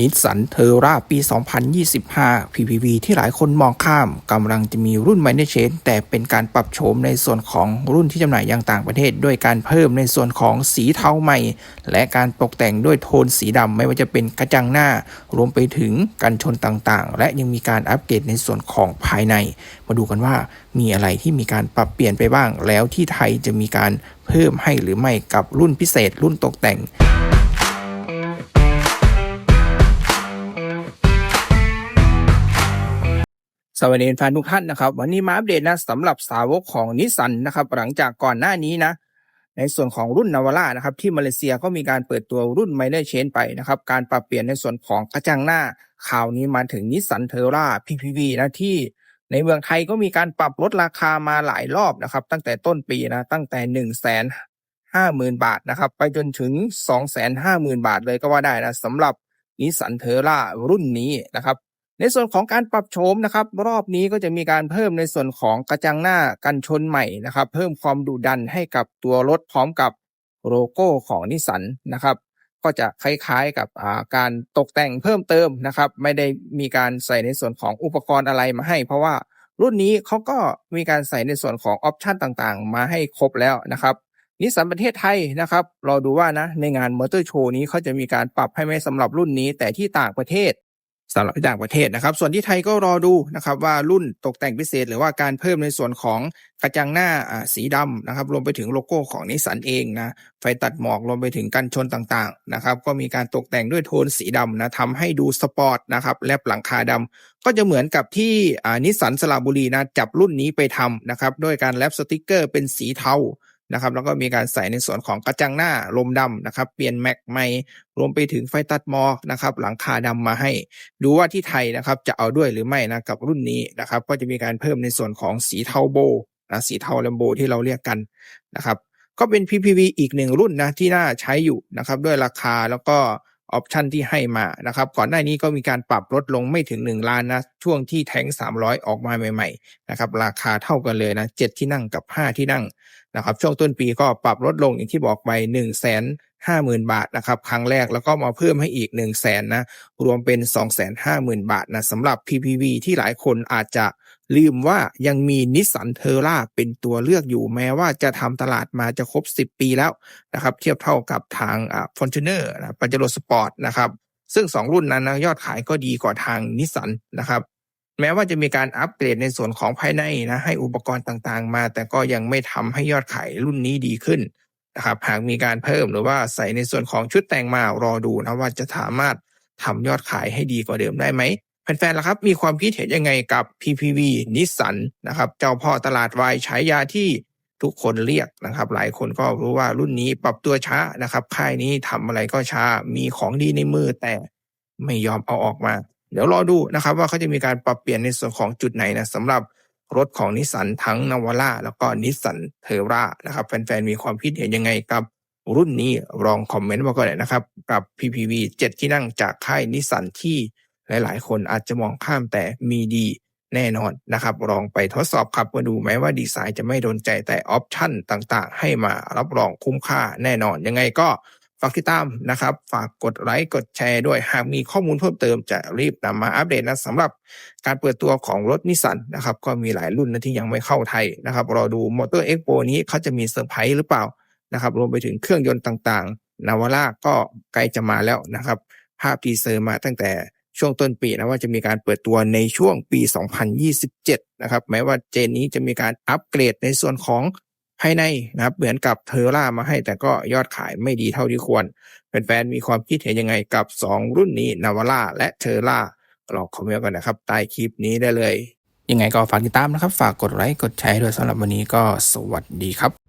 นิสสันเทอร่าปี 2025 PPV ที่หลายคนมองข้ามกำลังจะมีรุ่นไมเนเชนแต่เป็นการปรับโฉมในส่วนของรุ่นที่จำหน่ายอย่างต่างประเทศ ด้วยการเพิ่มในส่วนของสีเทาใหม่ และการตกแต่งด้วยโทนสีดำไม่ว่าจะเป็นกระจังหน้า รวมไปถึงกันชนต่างๆ และยังมีการอัปเกรดในส่วนของภายใน มาดูกันว่ามีอะไรที่มีการปรับเปลี่ยนไปบ้าง แล้วที่ไทยจะมีการเพิ่มให้หรือไม่กับรุ่นพิเศษ รุ่นตกแต่ง สวัสดีแฟนทุกท่านนะครับ วันนี้มาอัปเดตนะสำหรับสาวกของนิสสันนะครับ หลังจากก่อนหน้านี้นะ ในส่วนของรุ่นนาวาร่านะครับ ที่มาเลเซียก็มีการเปิดตัวรุ่นไมเนอร์เชนไปนะครับ การปรับเปลี่ยนในส่วนของกระจังหน้าข่าวนี้มาถึงนิสสันเทอร่า PPV นะที่ ในเมืองไทยก็มีการปรับลดราคามาหลายรอบนะครับ ตั้งแต่ต้นปีนะตั้งแต่หนึ่งแสนห้าหมื่นบาทนะครับไปจนถึงสองแสนห้าหมื่นบาทเลยก็ว่าได้นะสำหรับนิสสันเทอร่ารุ่นนี้นะครับ ในส่วนของการปรับโฉมนะครับ รอบนี้ก็จะมีการเพิ่มในส่วนของกระจังหน้ากันชนใหม่นะครับ เพิ่มความดุดันให้กับตัวรถพร้อมกับโลโก้ของนิสสันนะครับ ก็จะคล้ายๆกับาการตกแต่งเพิ่มเติมนะครับ ไม่ได้มีการใส่ในส่วนของอุปกรณ์อะไรมาให้ เพราะว่ารุ่นนี้เขาก็มีการใส่ในส่วนของออปชันต่างๆ มาให้ครบแล้วนะครับนิสสันประเทศไทยนะครับรอดูว่านะในงานมอเตอร์โชว์นี้เขาจะมีการปรับให้ไหมสำหรับรุ่นนี้ แต่ที่ต่างประเทศ สำหรับต่างประเทศนะครับ ส่วนที่ไทยก็รอดูนะครับว่ารุ่นตกแต่งพิเศษ หรือว่าการเพิ่มในส่วนของกระจังหน้าสีดำนะครับรวมไปถึงโลโก้ของนิสสันเองนะไฟตัดหมอกรวมไปถึงกันชนต่างๆนะครับก็มีการตกแต่งด้วยโทนสีดำนะทำให้ดูสปอร์ตนะครับแลบหลังคาดำก็จะเหมือนกับที่นิสสันสระบุรีนะจับรุ่นนี้ไปทำนะครับด้วยการแลบสติกเกอร์เป็นสีเทา นะครับแล้วก็มีการใส่ในส่วนของกระจังหน้าลมดำนะครับเปลี่ยนแม็กใหม่รวมไปถึงไฟตัดหมอกนะครับหลังคาดำมาให้ ดูว่าที่ไทยนะครับจะเอาด้วยหรือไม่นะกับรุ่นนี้นะครับก็จะมีการเพิ่มในส่วนของสีเทาโบนะสีเทาแลมโบที่เราเรียกกันนะครับก็เป็น PPV อีกหนึ่งรุ่นนะที่น่าใช้อยู่นะครับด้วยราคาแล้วก็ ออปชันที่ให้มานะครับ ก่อนหน้านี้ก็มีการปรับลดลงไม่ถึง 1 ล้านนะ ช่วงที่แทง300 ออกมาใหม่ๆนะครับราคาเท่ากันเลยนะ 7 ที่นั่งกับ 5 ที่นั่งนะครับช่วงต้นปีก็ปรับลดลงอย่างที่บอกไป1 5 0 0 0 0 บาทนะครับครั้งแรกแล้วก็มาเพิ่มให้อีก 1 0 0 0 0แสนนะรวมเป็น 250,000 บาทนะสำหรับ PPV ที่หลายคนอาจจะ ลืมว่ายังมีนิสสันเทอร่าเป็นตัวเลือกอยู่แม้ว่าจะทำตลาดมาจะครบ 10 ปีแล้วนะครับ เทียบเท่ากับทางฟอนจูเนอร์นะปัจจโรสปอร์ตนะครับซึ่ง 2 รุ่นนั้นนะยอดขายก็ดีกว่าทางนิสสันนะครับ แม้ว่าจะมีการอัปเกรดในส่วนของภายในนะให้อุปกรณ์ต่างๆ มาแต่ก็ยังไม่ทำให้ยอดขายรุ่นนี้ดีขึ้นนะครับหากมีการเพิ่มหรือว่าใส่ในส่วนของชุดแต่งมารอดูนะว่าจะสามารถทำยอดขายให้ดีกว่าเดิมได้ไหม แฟนๆล่ะครับ มีความคิดเห็นยังไงกับ PPV นิสสันนะครับเจ้าพ่อตลาดวายฉายาที่ทุกคนเรียกนะครับ หลายคนก็รู้ว่ารุ่นนี้ปรับตัวช้านะครับ ค่ายนี้ทำอะไรก็ช้ามีของดีในมือแต่ไม่ยอมเอาออกมา เดี๋ยวรอดูนะครับ ว่าเขาจะมีการปรับเปลี่ยนในส่วนของจุดไหนนะสำหรับรถของนิสสันทั้งนาวาร่าแล้วก็นิสสันเทอร่านะครับ แฟนๆมีความคิดเห็นยังไงกับรุ่นนี้ลองคอมเมนต์มาก่อนเลยนะครับ กับ PPV 7 ที่นั่งจากค่ายนิสสันที่ หลายๆ คนอาจจะมองข้ามแต่มีดีแน่นอนนะครับ ลองไปทดสอบขับมาดูแม้ว่าดีไซน์จะไม่โดนใจแต่ออปชั่นต่างๆ ให้มารับรองคุ้มค่าแน่นอน ยังไงก็ฝากติดตามนะครับ ฝากกดไลค์กดแชร์ด้วย หากมีข้อมูลเพิ่มเติมจะรีบนำมาอัปเดตนะสำหรับการเปิดตัวของรถนิสสันนะครับ ก็มีหลายรุ่นนะที่ยังไม่เข้าไทยนะครับ รอดูมอเตอร์เอ็กโปนี้เขาจะมีเซอร์ไพรส์หรือเปล่านะครับ รวมไปถึงเครื่องยนต์ต่างๆ นาวาร่าก็ใกล้จะมาแล้วนะครับ ภาพทีเซอร์มาตั้งแต่ ช่วงต้นปีนะว่าจะมีการเปิดตัวในช่วงปี 2027 นะครับแม้ว่าเจนนี้จะมีการอัปเกรดในส่วนของภายในนะครับเหมือนกับเทอร่ามาให้ แต่ก็ยอดขายไม่ดีเท่าที่ควรแฟนๆมีความคิดเห็นยังไงกับ 2 รุ่นนี้นาวาร่าและเทอร่าลองคอมเมนต์กันนะครับ ใต้คลิปนี้ได้เลย ยังไงก็ฝากติดตามนะครับ ฝากกดไลค์กดแชร์ด้วยสำหรับวันนี้ก็สวัสดีครับ